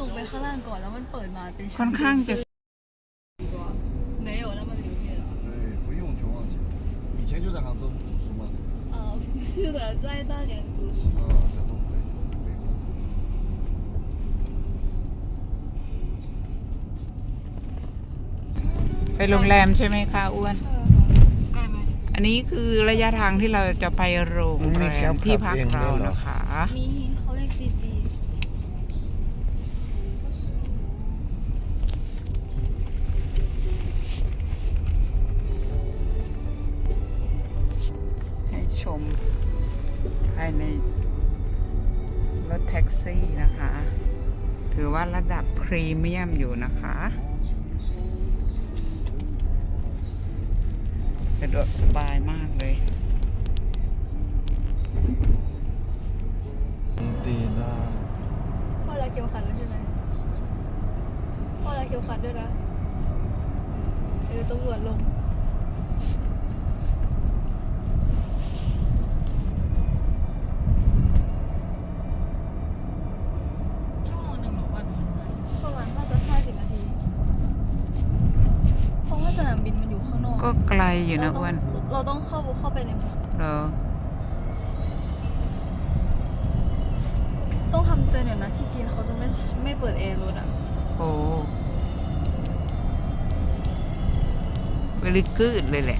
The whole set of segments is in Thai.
ลงไปข้างล่างก่อนแล้วมันเปิดมาเป็นชั้ ค่อนข้างจะ 没有那么流利了对，不用就忘记了。以前就在杭州读书吗？呃不是的在大连读书啊，在东北，在北方。 ไปโรงแรมใช่ไหมคะอ้วน ใกล้ไหม อันนี้คือระยะทางที่เราจะไปโรงแรมที่พักเรานะคะ มี ชมภายในรถแท็กซี่นะคะ ถือว่าระดับพรีเมียมอยู่นะคะ สะดวกสบายมากเลยดีนะพ่อลาเขียวขัดแล้วใช่ไหมพ่อลาเขียวขัดด้วยนะเออตำรวจลง ชั่วโมงหนึ่งหรือวัน ประมาณน่าจะห้าสิบนาที เพราะว่าสนามบินมันอยู่ข้างนอก ก็ไกล อยู่นะเราต้อ้งวนเราต้องเข้าเข้าไปในเมืองเออต้องทำใจหน่อยนะที่จีนเขาจะไม่ไม่เปิดแอร์รถอะโอ้เวลิกูดเลยแหละ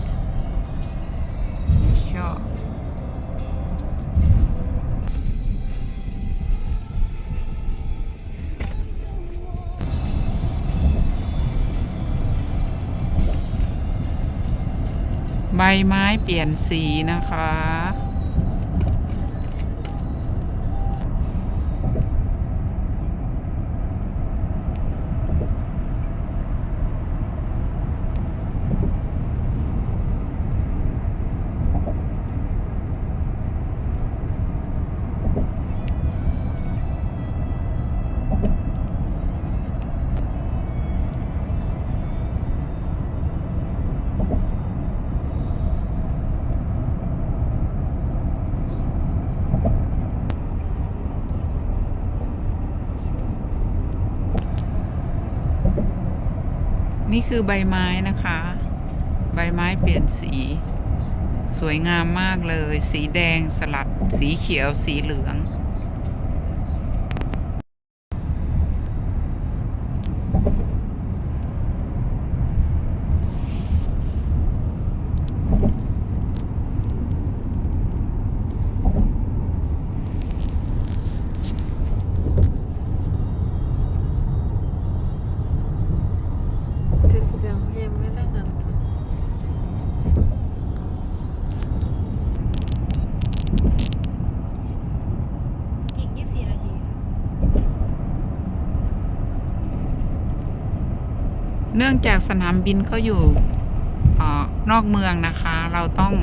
ใบไม้เปลี่ยนสีนะคะ นี่คือใบไม้นะคะ ใบไม้เปลี่ยนสี สวยงามมากเลย สีแดงสลับสีเขียวสีเหลือง เนื่องจากสนามบินเขาอยู่เออนอกเมืองนะคะ เราต้อง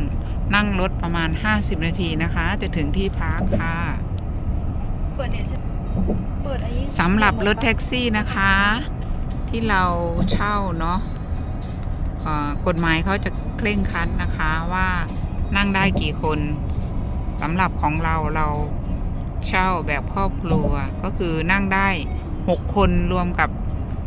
นั่งรถประมาณ 50 นาทีนะคะ จะถึงที่พักค่ะเปิดเนี่ยใช่เปิดอันนี้สำหรับรถแท็กซี่นะคะ ที่เราเช่าเนาะเอ่อกฎหมายเขาจะเคร่งครัดนะคะว่านั่งได้กี่คนสำหรับของเราเราเช่าแบบครอบครัวก็คือนั่งได้ 6 คนรวมกับ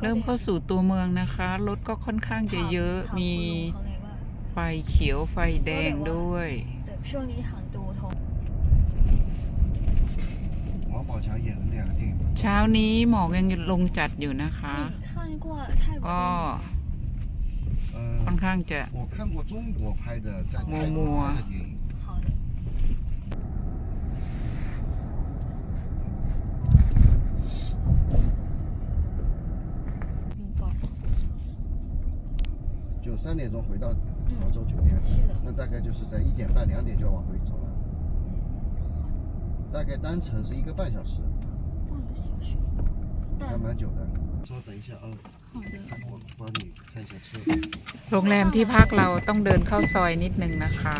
เริ่มเข้าสู่ตัวเมืองนะคะ รถก็ค่อนข้างจะเยอะมีไฟเขียวไฟแดงด้วยช่วงนี้ทางตูทงหมอบอกเช้าเย็นเนี่ยเช้านี้หมอกยังลงจัดอยู่นะคะ ก็ค่อนข้างจะมัวมัว 三点钟回到杭州酒店，是的。那大概就是在一点半、两点就要往回走了，嗯，大概单程是一个半小时，半个小时。还但蛮久的。稍等一下啊，好的。我帮你看一下车。 โรงแรมที่พักเราต้องเดินเข้าซอยนิดนึงนะคะ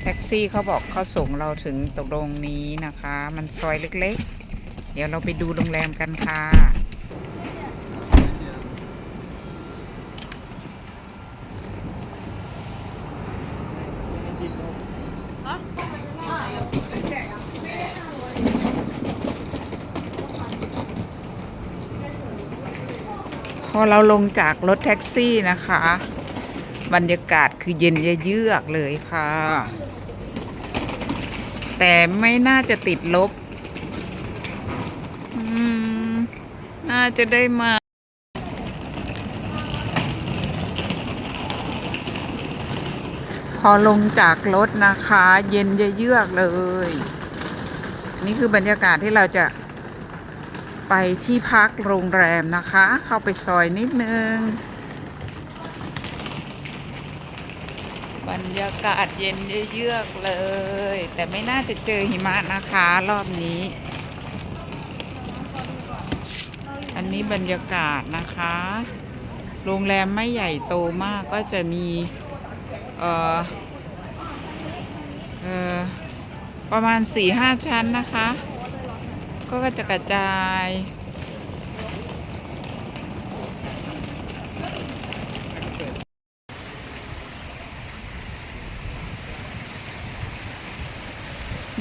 แท็กซี่เขาบอกเขาส่งเราถึงตรงนี้นะคะ มันซอยเล็กๆ เดี๋ยวเราไปดูโรงแรมกันค่ะ พอเราลงจากรถแท็กซี่นะคะ บรรยากาศคือเย็นเยือกเลยค่ะ แต่ไม่น่าจะติดลบอืมน่าจะได้มา อลงจากรถนะคะ เย็นเยือกเลย นี่คือบรรยากาศที่เราจะไปที่พักโรงแรมนะคะ เข้าไปซอยนิดนึง บรรยากาศเย็นเยือกเลย แต่ไม่น่าจะเจอหิมะนะคะรอบนี้ อันนี้บรรยากาศนะคะ โรงแรมไม่ใหญ่โตมากก็จะมี เอ่อเอ่อประมาณสี่ห้าชั้นนะคะ ก็จะกระจาย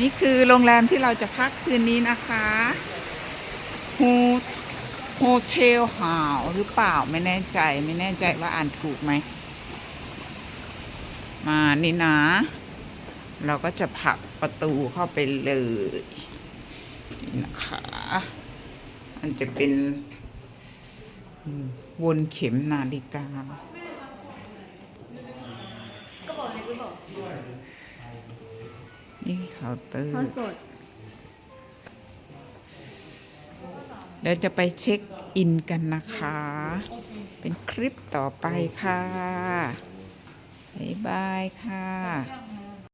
นี่คือโรงแรมที่เราจะพักคืนนี้นะคะโฮโฮเทลหาวหรือเปล่าไม่แน่ใจไม่แน่ใจว่าอ่านถูกไหม มานี่นะ เราก็จะผลักประตูเข้าไปเลยนี่นะคะมันจะเป็นวนเข็มนาฬิกาก็บอกเลยก็บอกนี่เคาน์เตอร์พาสปอร์ตเดี๋ยวจะไปเช็คอินกันนะคะ เป็นคลิปต่อไปค่ะ บ๊ายบายค่ะ